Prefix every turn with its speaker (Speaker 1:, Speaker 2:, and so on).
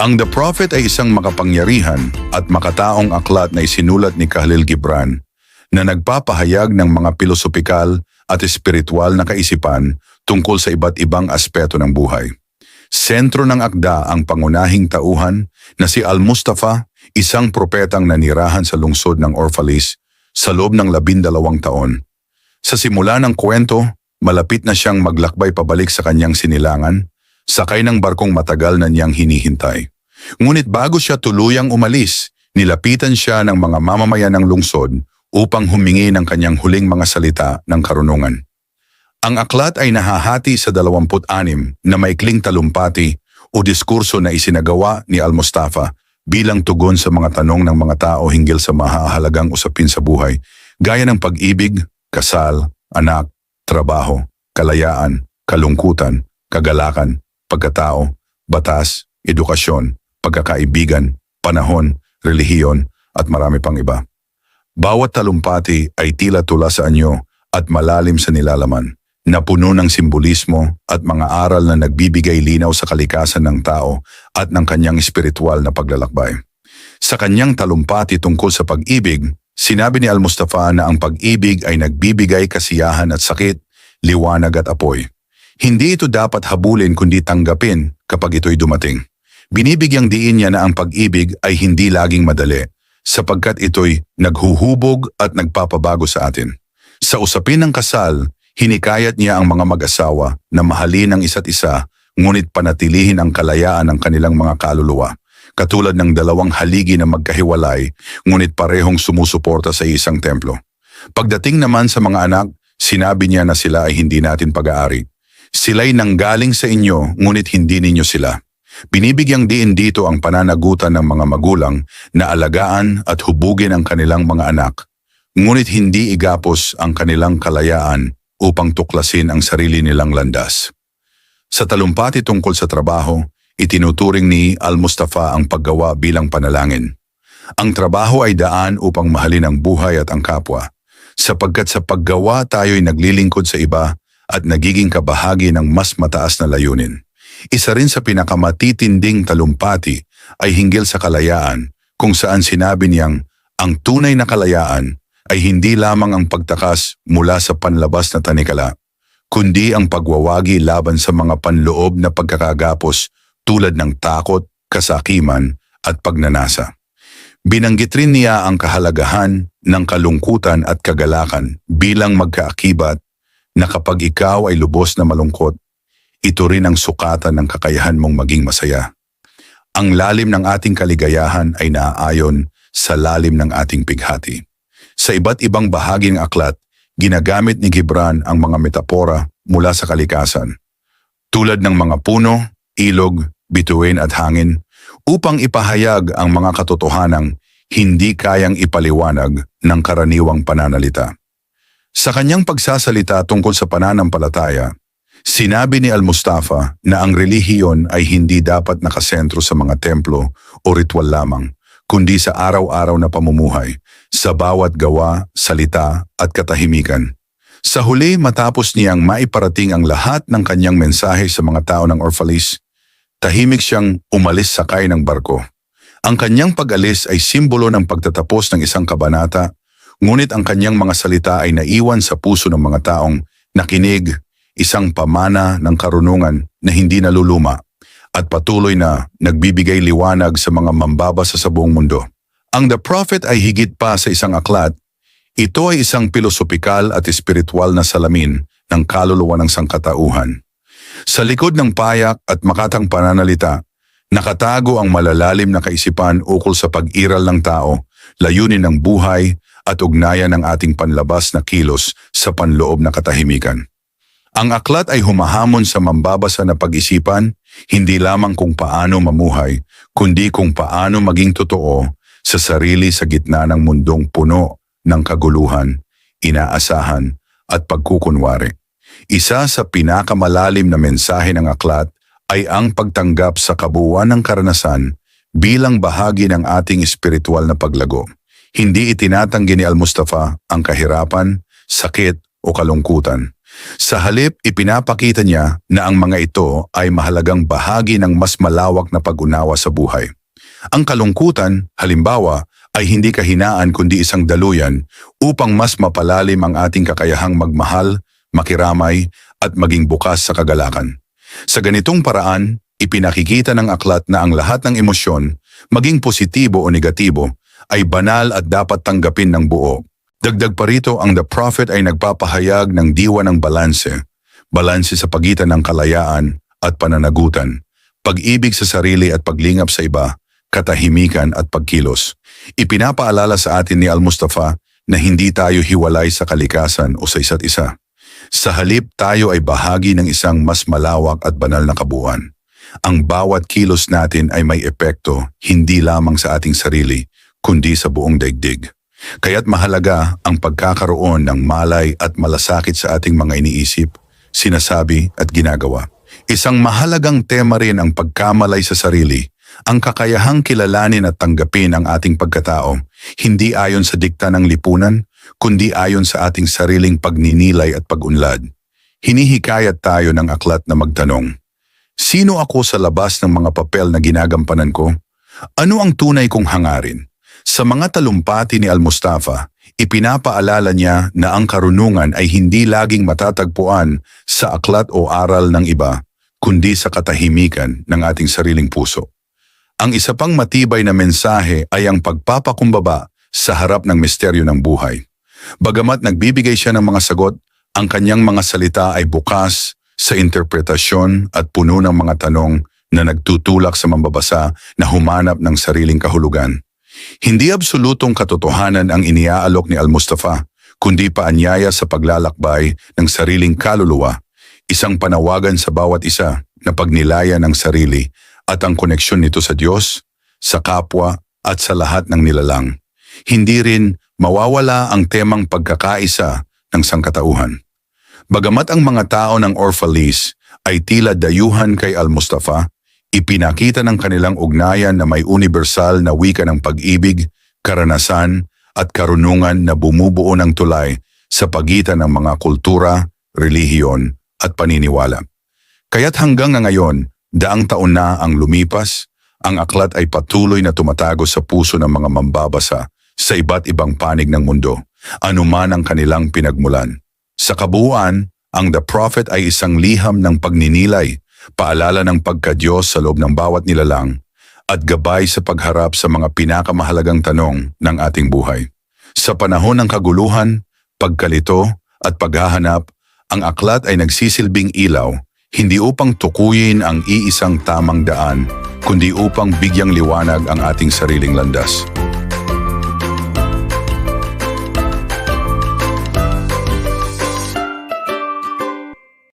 Speaker 1: Ang The Prophet ay isang makapangyarihan at makataong aklat na isinulat ni Khalil Gibran na nagpapahayag ng mga pilosopikal at espiritual na kaisipan tungkol sa iba't ibang aspeto ng buhay. Sentro ng akda ang pangunahing tauhan na si Al-Mustafa, isang propetang nanirahan sa lungsod ng Orphalis sa loob ng labindalawang taon. Sa simula ng kwento, malapit na siyang maglakbay pabalik sa kanyang sinilangan, sakay ng barkong matagal na niyang hinihintay. Ngunit bago siya tuluyang umalis, nilapitan siya ng mga mamamayan ng lungsod upang humingi ng kanyang huling mga salita ng karunungan. Ang aklat ay nahahati sa 26 na maikling talumpati o diskurso na isinagawa ni Al-Mustafa bilang tugon sa mga tanong ng mga tao hinggil sa mahahalagang usapin sa buhay, gaya ng pag-ibig, kasal, anak, trabaho, kalayaan, kalungkutan, kagalakan, pagkatao, batas, edukasyon, pagkakaibigan, panahon, relihiyon, at marami pang iba. Bawat talumpati ay tila tula sa anyo at malalim sa nilalaman, na puno ng simbolismo at mga aral na nagbibigay linaw sa kalikasan ng tao at ng kanyang espiritual na paglalakbay. Sa kanyang talumpati tungkol sa pag-ibig, sinabi ni Al-Mustafa na ang pag-ibig ay nagbibigay kasiyahan at sakit, liwanag at apoy. Hindi ito dapat habulin kundi tanggapin kapag ito'y dumating. Binibigyang diin niya na ang pag-ibig ay hindi laging madali sapagkat ito'y naghuhubog at nagpapabago sa atin. Sa usapin ng kasal, hinikayat niya ang mga mag-asawa na mahalin ang isa't isa ngunit panatilihin ang kalayaan ng kanilang mga kaluluwa. Katulad ng dalawang haligi na magkahiwalay ngunit parehong sumusuporta sa isang templo. Pagdating naman sa mga anak, sinabi niya na sila ay hindi natin pag-aari. Sila'y nanggaling sa inyo ngunit hindi ninyo sila. Binibigyang diin dito ang pananagutan ng mga magulang na alagaan at hubugin ang kanilang mga anak, ngunit hindi igapos ang kanilang kalayaan upang tuklasin ang sarili nilang landas. Sa talumpati tungkol sa trabaho, itinuturing ni Al-Mustafa ang paggawa bilang panalangin. Ang trabaho ay daan upang mahalin ang buhay at ang kapwa, sapagkat sa paggawa tayo'y naglilingkod sa iba at nagiging kabahagi ng mas mataas na layunin. Isa rin sa pinakamatitinding talumpati ay hinggil sa kalayaan kung saan sinabi niyang ang tunay na kalayaan ay hindi lamang ang pagtakas mula sa panlabas na tanikala, kundi ang pagwawagi laban sa mga panloob na pagkakagapos tulad ng takot, kasakiman at pagnanasa. Binanggit rin niya ang kahalagahan ng kalungkutan at kagalakan bilang magkaakibat na kapag ikaw ay lubos na malungkot, ito rin ang sukatan ng kakayahan mong maging masaya. Ang lalim ng ating kaligayahan ay naaayon sa lalim ng ating pighati. Sa iba't ibang bahagi ng aklat, ginagamit ni Gibran ang mga metapora mula sa kalikasan, tulad ng mga puno, ilog, bituin at hangin, upang ipahayag ang mga katotohanang hindi kayang ipaliwanag ng karaniwang pananalita. Sa kanyang pagsasalita tungkol sa pananampalataya, Sinabi ni Al-Mustafa na ang relihiyon ay hindi dapat nakasentro sa mga templo o ritual lamang, kundi sa araw-araw na pamumuhay, sa bawat gawa, salita at katahimikan. Sa huli matapos niyang maiparating ang lahat ng kanyang mensahe sa mga tao ng Orphalis, tahimik siyang umalis sakay ng barko. Ang kanyang pag-alis ay simbolo ng pagtatapos ng isang kabanata, ngunit ang kanyang mga salita ay naiwan sa puso ng mga taong nakinig, isang pamana ng karunungan na hindi naluluma at patuloy na nagbibigay liwanag sa mga mambabasa sa buong mundo. Ang The Prophet ay higit pa sa isang aklat. Ito ay isang pilosopikal at espiritual na salamin ng kaluluwa ng sangkatauhan. Sa likod ng payak at makatang pananalita, nakatago ang malalalim na kaisipan ukol sa pag-iral ng tao, layunin ng buhay at ugnayan ng ating panlabas na kilos sa panloob na katahimikan. Ang aklat ay humahamon sa mambabasa na pag-isipan, hindi lamang kung paano mamuhay, kundi kung paano maging totoo sa sarili sa gitna ng mundong puno ng kaguluhan, inaasahan at pagkukunwari. Isa sa pinakamalalim na mensahe ng aklat ay ang pagtanggap sa kabuuan ng karanasan bilang bahagi ng ating espiritual na paglago. Hindi itinatanggi ni Al-Mustafa ang kahirapan, sakit o kalungkutan Sa halip, ipinapakita niya na ang mga ito ay mahalagang bahagi ng mas malawak na pag-unawa sa buhay. Ang kalungkutan, halimbawa, ay hindi kahinaan kundi isang daluyan upang mas mapalalim ang ating kakayahang magmahal, makiramay, at maging bukas sa kagalakan. Sa ganitong paraan, ipinakikita ng aklat na ang lahat ng emosyon, maging positibo o negatibo, ay banal at dapat tanggapin ng buo. Dagdag pa rito ang The Prophet ay nagpapahayag ng diwa ng balanse, balanse sa pagitan ng kalayaan at pananagutan, pag-ibig sa sarili at paglingap sa iba, katahimikan at pagkilos. Ipinapaalala sa atin ni Al-Mustafa na hindi tayo hiwalay sa kalikasan o sa isa't isa. Sa halip tayo ay bahagi ng isang mas malawak at banal na kabuuan. Ang bawat kilos natin ay may epekto hindi lamang sa ating sarili, kundi sa buong daigdig. Kaya't mahalaga ang pagkakaroon ng malay at malasakit sa ating mga iniisip, sinasabi at ginagawa. Isang mahalagang tema rin ang pagkamalay sa sarili, ang kakayahang kilalanin at tanggapin ang ating pagkatao, hindi ayon sa dikta ng lipunan, kundi ayon sa ating sariling pagninilay at pagunlad. Hinihikayat tayo ng aklat na magtanong, Sino ako sa labas ng mga papel na ginagampanan ko? Ano ang tunay kong hangarin? Sa mga talumpati ni Al-Mustafa, ipinapaalala niya na ang karunungan ay hindi laging matatagpuan sa aklat o aral ng iba, kundi sa katahimikan ng ating sariling puso. Ang isa pang matibay na mensahe ay ang pagpapakumbaba sa harap ng misteryo ng buhay. Bagamat nagbibigay siya ng mga sagot, ang kanyang mga salita ay bukas sa interpretasyon at puno ng mga tanong na nagtutulak sa mambabasa na humanap ng sariling kahulugan. Hindi absolutong katotohanan ang iniaalok ni Al-Mustafa, kundi paanyaya sa paglalakbay ng sariling kaluluwa, isang panawagan sa bawat isa na pagnilayan ng sarili at ang koneksyon nito sa Diyos, sa kapwa at sa lahat ng nilalang. Hindi rin mawawala ang temang pagkakaisa ng sangkatauhan. Bagamat ang mga tao ng Orphalis ay tila dayuhan kay Al-Mustafa, ipinakita ng kanilang ugnayan na may universal na wika ng pag-ibig, karanasan at karunungan na bumubuo ng tulay sa pagitan ng mga kultura, relihiyon at paniniwala. Kaya't hanggang nga ngayon, daang taon na ang lumipas, ang aklat ay patuloy na tumatago sa puso ng mga mambabasa sa iba't ibang panig ng mundo, anuman ang kanilang pinagmulan. Sa kabuuan, ang The Prophet ay isang liham ng pagninilay, paalala ng pagkadyos sa loob ng bawat nilalang, at gabay sa pagharap sa mga pinakamahalagang tanong ng ating buhay. Sa panahon ng kaguluhan, pagkalito at paghahanap, ang aklat ay nagsisilbing ilaw, hindi upang tukuyin ang iisang tamang daan, kundi upang bigyang liwanag ang ating sariling landas.